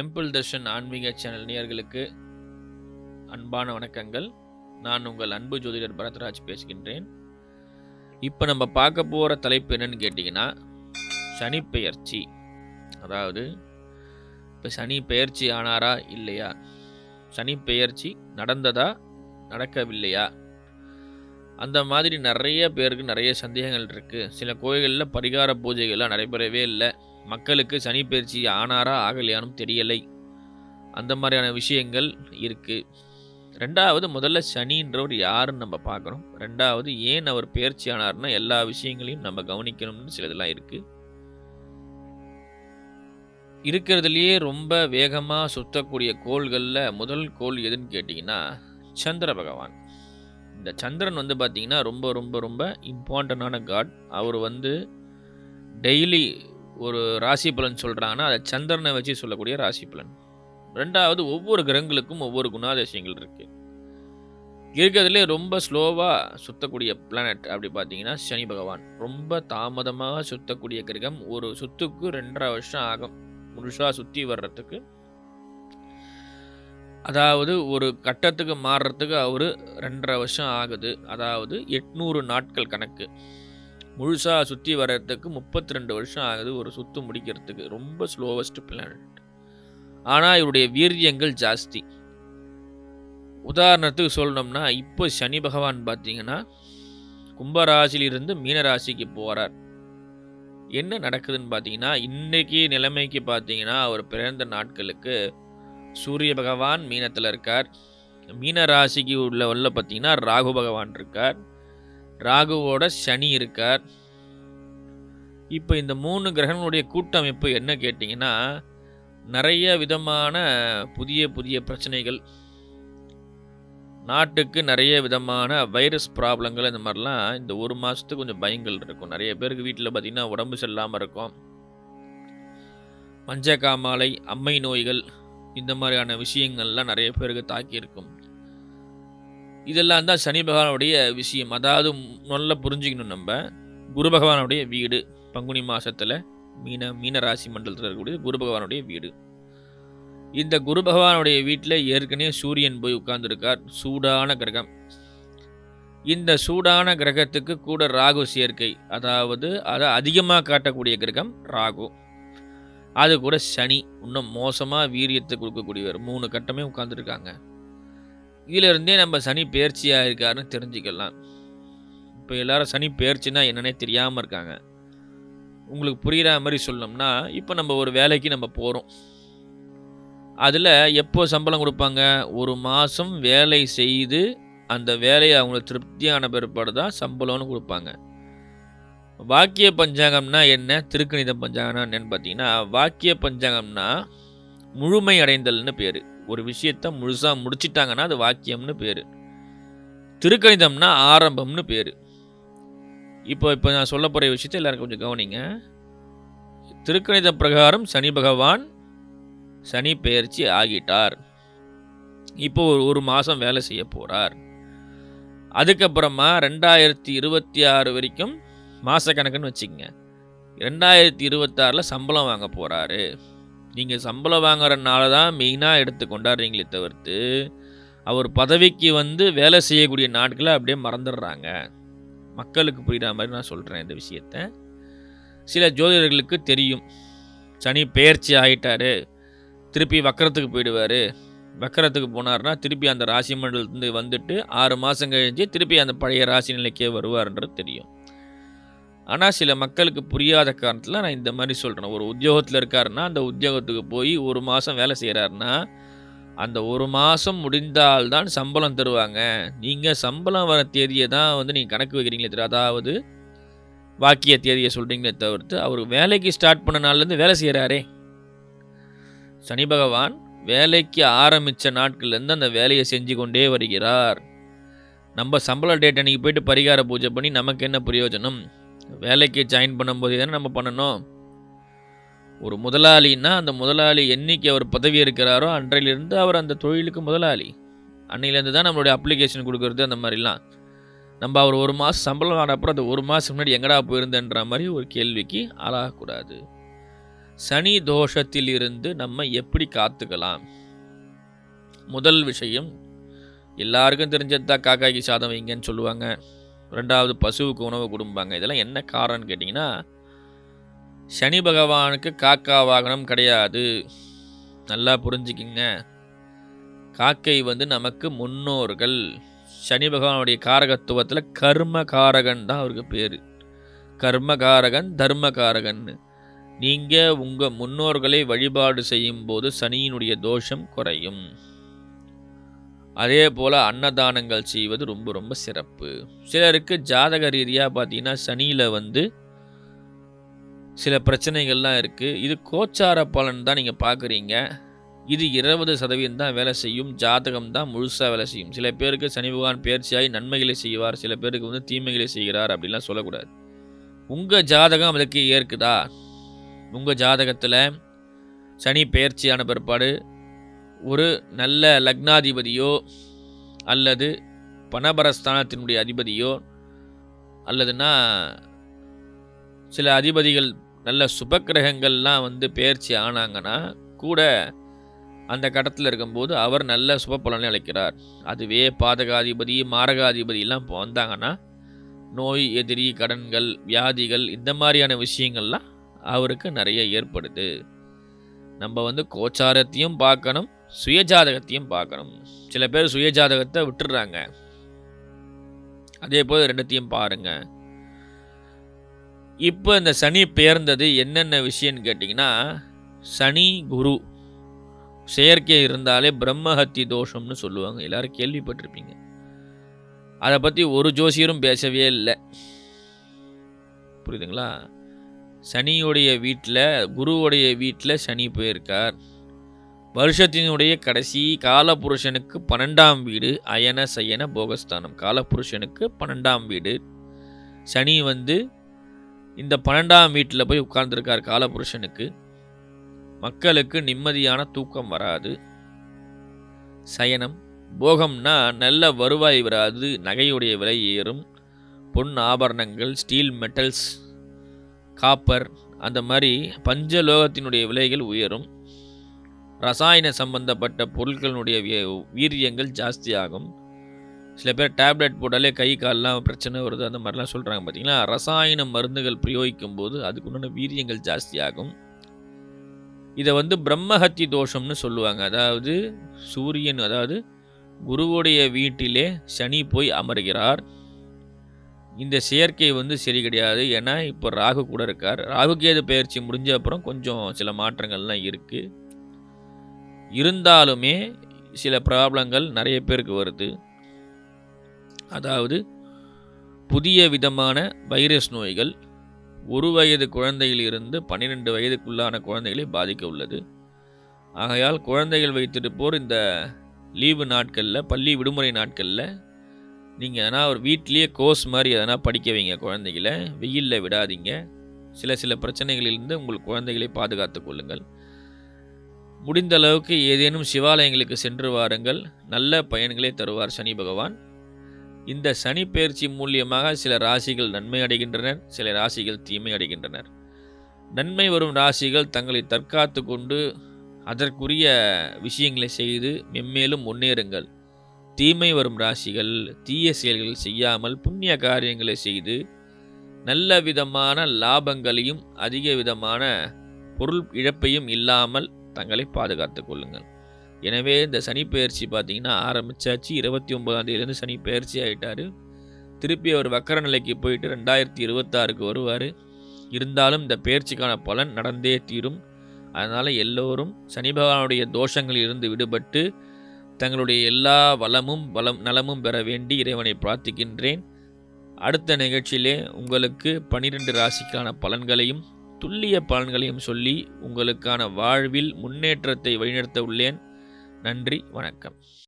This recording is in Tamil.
டெம்பிள் தர்ஷன் ஆன்மீக சேனல் நேயர்களுக்கு அன்பான வணக்கங்கள். நான் உங்கள் அன்பு ஜோதிடர் பரத்ராஜ் பேசுகின்றேன். இப்போ நம்ம பார்க்க போகிற தலைப்பு என்னன்னு கேட்டிங்கன்னா சனி பெயர்ச்சி. அதாவது இப்போ சனி பெயர்ச்சி ஆனாரா இல்லையா? சனி பெயர்ச்சி நடந்ததா நடக்கவில்லையா? அந்த மாதிரி நிறைய பேருக்கு நிறைய சந்தேகங்கள் இருக்குது சில கோயில்களில் பரிகார பூஜைகள்லாம் நடைபெறவே இல்லை. மக்களுக்கு சனி பயிற்சி ஆனாரா ஆகலையானும் தெரியலை. அந்த மாதிரியான விஷயங்கள் இருக்குது ரெண்டாவது முதல்ல சனின்றவர் யாருன்னு நம்ம பார்க்கணும். ரெண்டாவது ஏன் அவர் பயிற்சி ஆனார்னா எல்லா விஷயங்களையும் நம்ம கவனிக்கணும்னு சிலதெல்லாம் இருக்குது இருக்கிறதுலையே ரொம்ப வேகமாக சுத்தக்கூடிய கோள்களில் முதல் கோள் எதுன்னு கேட்டிங்கன்னா சந்திர பகவான். இந்த சந்திரன் வந்து பார்த்திங்கன்னா ரொம்ப ரொம்ப ரொம்ப இம்பார்ட்டண்டான காட் அவர் வந்து டெய்லி ஒரு ராசி பலன் சொல்கிறாங்கன்னா அதை சந்திரனை வச்சு சொல்லக்கூடிய ராசி பலன். ரெண்டாவது ஒவ்வொரு கிரகங்களுக்கும் ஒவ்வொரு குணாதிசயங்கள் இருக்குது இருக்கிறதுலே ரொம்ப ஸ்லோவாக சுற்றக்கூடிய பிளானட் அப்படி பார்த்தீங்கன்னா சனி பகவான். ரொம்ப தாமதமாக சுற்றக்கூடிய கிரகம். ஒரு சுத்துக்கு ரெண்டரை வருஷம் ஆகும். முழுசாக சுற்றி வர்றதுக்கு. அதாவது ஒரு கட்டத்துக்கு மாறுறதுக்கு அவர் ரெண்டரை வருஷம் ஆகுது. அதாவது எட்நூறு நாட்கள் கணக்கு. முழுசாக சுற்றி வர்றதுக்கு முப்பத்தி ரெண்டு வருஷம் ஆகுது ஒரு சுற்று முடிக்கிறதுக்கு. ரொம்ப ஸ்லோவஸ்ட் பிளானட் ஆனால் இவருடைய வீரியங்கள் ஜாஸ்தி. உதாரணத்துக்கு சொல்லணும்னா இப்போ சனி பகவான் பார்த்தீங்கன்னா கும்பராசிலிருந்து மீனராசிக்கு போகிறார் என்ன நடக்குதுன்னு பார்த்தீங்கன்னா இன்றைக்கி நிலைமைக்கு பார்த்தீங்கன்னா அவர் பிறந்த நாட்களுக்கு சூரிய பகவான் மீனத்தில் இருக்கார். மீன ராசிக்கு உள்ள உள்ள பார்த்தீங்கன்னா ராகு பகவான் இருக்கார். ராகுவோட சனி இருக்கார். இப்போ இந்த மூணு கிரகங்களுடைய கூட்டமைப்பு என்ன கேட்டிங்கன்னா நிறைய விதமான புதிய புதிய பிரச்சனைகள் நாட்டுக்கு நிறைய விதமான வைரஸ் ப்ராப்ளங்கள் இந்த மாதிரிலாம் இந்த ஒரு மாதத்துக்கு கொஞ்சம் பயங்கள் இருக்கும். நிறைய பேருக்கு வீட்டில் பார்த்திங்கன்னா உடம்பு சரியில்லாமல் இருக்கும். மஞ்சக்காமாலை அம்மை நோய்கள் இந்த மாதிரியான விஷயங்கள்லாம் நிறைய பேருக்கு தாக்கியிருக்கும் இதெல்லாம் தான் சனி பகவானுடைய விஷயம். அதாவது நல்லா புரிஞ்சுக்கணும் நம்ம. குரு பகவானுடைய வீடு பங்குனி மாதத்தில் மீன மீன ராசி மண்டலத்தில் இருக்கக்கூடிய குரு பகவானுடைய வீடு. இந்த குரு பகவானுடைய வீட்டில் ஏற்கனவே சூரியன் போய் உட்கார்ந்துருக்கார். சூடான கிரகம். இந்த சூடான கிரகத்துக்கு கூட ராகு சேர்க்கை. அதாவது அதை அதிகமாக காட்டக்கூடிய கிரகம் ராகு. அது கூட சனி. இன்னும் மோசமாக வீரியத்தை கொடுக்கக்கூடியவர். மூணு கட்டமே உட்காந்துருக்காங்க இதிலிருந்தே நம்ம சனி பயிற்சியாக இருக்காருன்னு தெரிஞ்சுக்கலாம். இப்போ எல்லாரும் சனி பேர்ச்சின்னா என்னன்னே தெரியாமல் இருக்காங்க. உங்களுக்கு புரிகிற மாதிரி சொல்லணும்னா இப்போ நம்ம ஒரு வேலைக்கு நம்ம போகிறோம் அதில் எப்போ சம்பளம் கொடுப்பாங்க? ஒரு மாதம் வேலை செய்து அந்த வேலையை அவங்களுக்கு திருப்தியான பிற்பாடு தான் சம்பளம்னு கொடுப்பாங்க. வாக்கிய பஞ்சாங்கம்னா என்ன? திருக்கணித பஞ்சாங்கம்னா என்னன்னு பார்த்தீங்கன்னா வாக்கிய பஞ்சாங்கம்னா முழுமை அடைந்தல்னு பேர். ஒரு விஷயத்த முழுசாக முடிச்சிட்டாங்கன்னா அது வாக்கியம்னு பேர். திருக்கணிதம்னா ஆரம்பம்னு பேர். இப்போ இப்போ நான் சொல்ல போகிற விஷயத்தை எல்லாரும் கொஞ்சம் கவனிங்க. திருக்கணித பிரகாரம் சனி பகவான் சனி பெயர்ச்சி ஆகிட்டார். இப்போ ஒரு ஒரு மாதம் வேலை செய்ய போகிறார் அதுக்கப்புறமா ரெண்டாயிரத்தி இருபத்தி ஆறு வரைக்கும் மாதக்கணக்குன்னு வச்சுக்கோங்க. ரெண்டாயிரத்தி இருபத்தாறில் சம்பளம் வாங்க போகிறாரு நீங்கள் சம்பளம் வாங்குறதுனால தான் மெயினாக எடுத்து கொண்டாடுறீங்களே தவிர்த்து அவர் பதவிக்கு வந்து வேலை செய்யக்கூடிய நாட்களை அப்படியே மறந்துடுறாங்க. மக்களுக்கு புரிகிற மாதிரி நான் சொல்கிறேன் இந்த விஷயத்த. சில ஜோதிடர்களுக்கு தெரியும். சனி பெயர்ச்சி ஆகிட்டாரு திருப்பி வக்கரத்துக்கு போயிடுவார். வக்கரத்துக்கு போனார்னா திருப்பி அந்த ராசி மண்டலத்துலேருந்து வந்துட்டு ஆறு மாதம் கழிஞ்சு திருப்பி அந்த பழைய ராசி நிலைக்கே வருவார்ன்றது தெரியும். ஆனால் சில மக்களுக்கு புரியாத காரணத்தில் நான் இந்த மாதிரி சொல்கிறேன் ஒரு உத்தியோகத்தில் இருக்காருன்னா அந்த உத்தியோகத்துக்கு போய் ஒரு மாதம் வேலை செய்கிறாருன்னா அந்த ஒரு மாதம் முடிந்தால்தான் சம்பளம் தருவாங்க. நீங்கள் சம்பளம் வர தேதியை தான் வந்து நீங்கள் கணக்கு வைக்கிறீங்களே தெரியும் அதாவது வாக்கிய தேதியை சொல்கிறீங்களே தவிர்த்து அவர் வேலைக்கு ஸ்டார்ட் பண்ண நாள்லேருந்து வேலை செய்கிறாரே சனி பகவான் வேலைக்கு ஆரம்பித்த நாட்கள்லேருந்து அந்த வேலையை செஞ்சு கொண்டே வருகிறார். நம்ம சம்பள டேட் அன்றைக்கி போயிட்டு பரிகார பூஜை பண்ணி நமக்கு என்ன பிரயோஜனம்? வேலைக்கு ஜாயின் பண்ணும்போது தானே நம்ம பண்ணணும்? ஒரு முதலாளின்னா அந்த முதலாளி என்னைக்கு அவர் பதவி இருக்கிறாரோ அன்றையிலிருந்து அவர் அந்த தொழிலுக்கு முதலாளி. அன்னையிலேருந்து தான் நம்மளுடைய அப்ளிகேஷன் கொடுக்குறது அந்த மாதிரிலாம். நம்ம அவர் ஒரு மாதம் சம்பளம் ஆனப்புறம் அந்த ஒரு மாதம் முன்னாடி எங்கடா போயிருந்தேன்ற மாதிரி ஒரு கேள்விக்கு ஆளாகக்கூடாது சனி தோஷத்திலிருந்து நம்ம எப்படி காத்துக்கலாம்? முதல் விஷயம் எல்லாருக்கும் தெரிஞ்சது தான் காக்காய்க்கு சாதம் வைங்கன்னு சொல்லுவாங்க. ரெண்டாவது பசுவுக்கு உணவு கொடுப்பாங்க இதெல்லாம் என்ன காரணம்னு கேட்டிங்கன்னா சனி பகவானுக்கு காக்கா வாகனம் கிடையாது. நல்லா புரிஞ்சுக்கிங்க. காக்கை வந்து நமக்கு முன்னோர்கள். சனி பகவானுடைய காரகத்துவத்தில் கர்ம காரகன் தான் அவருக்கு பேர். கர்மகாரகன் தர்மகாரகன்னு. நீங்கள் உங்கள் முன்னோர்களை வழிபாடு செய்யும்போது சனியினுடைய தோஷம் குறையும். அதே போல் அன்னதானங்கள் செய்வது ரொம்ப ரொம்ப சிறப்பு. சிலருக்கு ஜாதக ரீதியாக பார்த்தீங்கன்னா சனியில் வந்து சில பிரச்சனைகள்லாம் இருக்குது இது கோச்சார பலன் தான் நீங்கள் பார்க்குறீங்க இது இருபது சதவீதம் தான் வேலை செய்யும். ஜாதகம் தான் முழுசாக வேலை செய்யும். சில பேருக்கு சனி பகவான் பயிற்சியாகி நன்மைகளை செய்வார். சில பேருக்கு வந்து தீமைகளை செய்கிறார் அப்படிலாம் சொல்லக்கூடாது. உங்கள் ஜாதகம் அதுக்கு ஏற்குதா? உங்கள் ஜாதகத்தில் சனி பயிற்சியான பிற்பாடு ஒரு நல்ல லக்னாதிபதியோ அல்லது பணபரஸ்தானத்தினுடைய அதிபதியோ அல்லதுன்னா சில அதிபதிகள் நல்ல சுபக்கிரகங்கள்லாம் வந்து பயிற்சி ஆனாங்கன்னா கூட அந்த கட்டத்தில் இருக்கும்போது அவர் நல்ல சுப பலனை அளிக்கிறார். அதுவே பாதகாதிபதி மாரகாதிபதியெல்லாம் இப்போ வந்தாங்கன்னா நோய் எதிரி கடன்கள் வியாதிகள் இந்த மாதிரியான விஷயங்கள்லாம் அவருக்கு நிறைய ஏற்படுது. நம்ம வந்து கோச்சாரத்தையும் பார்க்கணும் சுயஜாதகத்தையும் பார்க்கணும். சில பேர் சுயஜாதகத்தை விட்டுடுறாங்க அதே போல் ரெண்டத்தையும் பாருங்க. இப்போ இந்த சனி பெயர்ந்தது என்னென்ன விஷயம்னு கேட்டிங்கன்னா சனி குரு. செயற்கை இருந்தாலே பிரம்மஹத்தி தோஷம்னு சொல்லுவாங்க. எல்லாரும் கேள்விப்பட்டிருப்பீங்க. அதை பற்றி ஒரு ஜோசியரும் பேசவே இல்லை. புரியுதுங்களா? சனியுடைய வீட்டில் குருவுடைய வீட்டில் சனி போயிருக்கார். வருஷத்தினுடைய கடைசி காலபுருஷனுக்கு பன்னெண்டாம் வீடு அயன சயன போகஸ்தானம். காலபுருஷனுக்கு பன்னெண்டாம் வீடு. சனி வந்து இந்த பன்னெண்டாம் வீட்டில் போய் உட்கார்ந்துருக்கார் காலபுருஷனுக்கு. மக்களுக்கு நிம்மதியான தூக்கம் வராது. சயனம். போகம்னா நல்ல வருவாய் வராது நகையுடைய விலை ஏறும். பொன் ஆபரணங்கள் ஸ்டீல் மெட்டல்ஸ் காப்பர் அந்த மாதிரி பஞ்சலோகத்தினுடைய விலைகள் உயரும். ரசாயன சம்பந்தப்பட்ட பொருட்களினுடைய வீரியங்கள் ஜாஸ்தியாகும். சில பேர் டேப்லெட் போட்டாலே கை கால்லாம் பிரச்சனை வருது அந்த மாதிரிலாம் சொல்கிறாங்க பார்த்தீங்களா? ரசாயன மருந்துகள் பிரயோகிக்கும் போது அதுக்குண்டான வீரியங்கள் ஜாஸ்தியாகும். இதை வந்து பிரம்மஹத்தி தோஷம்னு சொல்லுவாங்க. அதாவது சூரியன் அதாவது குருவுடைய வீட்டிலே சனி போய் அமர்கிறார். இந்த செயற்கை வந்து சரி கிடையாது. ஏன்னா இப்போ ராகு கூட இருக்கார். ராகுகேது பயிற்சி முடிஞ்ச அப்புறம் கொஞ்சம் சில மாற்றங்கள்லாம் இருக்குது இருந்தாலுமே சில ப்ராப்ளங்கள் நிறைய பேருக்கு வருது. அதாவது புதிய விதமான வைரஸ் நோய்கள் ஒரு வயது குழந்தையிலிருந்து பன்னிரெண்டு வயதுக்குள்ளான குழந்தைகளை பாதிக்க உள்ளது. ஆகையால் குழந்தைகள் வைத்திருப்போர் இந்த லீவு நாட்களில் பள்ளி விடுமுறை நாட்களில் நீங்கள் எதனா ஒரு வீட்லேயே கோர்ஸ் மாதிரி எதனா படிக்க வைங்க குழந்தைகளை. வெயிலில் விடாதீங்க. சில சில பிரச்சனைகளிலிருந்து உங்கள் குழந்தைகளை பாதுகாத்து கொள்ளுங்கள். முடிந்த அளவுக்கு ஏதேனும் சிவாலயங்களுக்கு சென்று வாருங்கள். நல்ல பயன்களை தருவார் சனி பகவான். இந்த சனி பயிற்சி மூலியமாக சில ராசிகள் நன்மை அடைகின்றனர் சில ராசிகள் தீமை அடைகின்றனர். நன்மை வரும் ராசிகள் தங்களை தற்காத்து கொண்டு அதற்குரிய விஷயங்களை செய்து மென்மேலும் முன்னேறுங்கள். தீமை வரும் ராசிகள் தீய செயல்கள் செய்யாமல் புண்ணிய காரியங்களை செய்து நல்ல விதமான லாபங்களையும் அதிக விதமான பொருள் இழப்பையும் இல்லாமல் தங்களை பாதுகாத்து கொள்ளுங்கள். எனவே இந்த சனி பயிற்சி பார்த்தீங்கன்னா ஆரம்பிச்சாச்சு. இருபத்தி ஒன்பதாம் தேதியிலேருந்து சனி பயிற்சி ஆகிட்டார் திருப்பி அவர் வக்கர நிலைக்கு போயிட்டு ரெண்டாயிரத்தி இருபத்தாறுக்கு வருவார். இருந்தாலும் இந்த பயிற்சிக்கான பலன் நடந்தே தீரும். அதனால் எல்லோரும் சனி பகவானுடைய தோஷங்களில் இருந்து விடுபட்டு தங்களுடைய எல்லா வளமும் வளம் நலமும் பெற வேண்டி இறைவனை பிரார்த்திக்கின்றேன். அடுத்த நிகழ்ச்சியிலே உங்களுக்கு பனிரெண்டு ராசிக்கான பலன்களையும் துல்லிய பலன்களையும் சொல்லி உங்களுக்கான வாழ்வில் முன்னேற்றத்தை வழிநடத்த உள்ளேன். நன்றி வணக்கம்.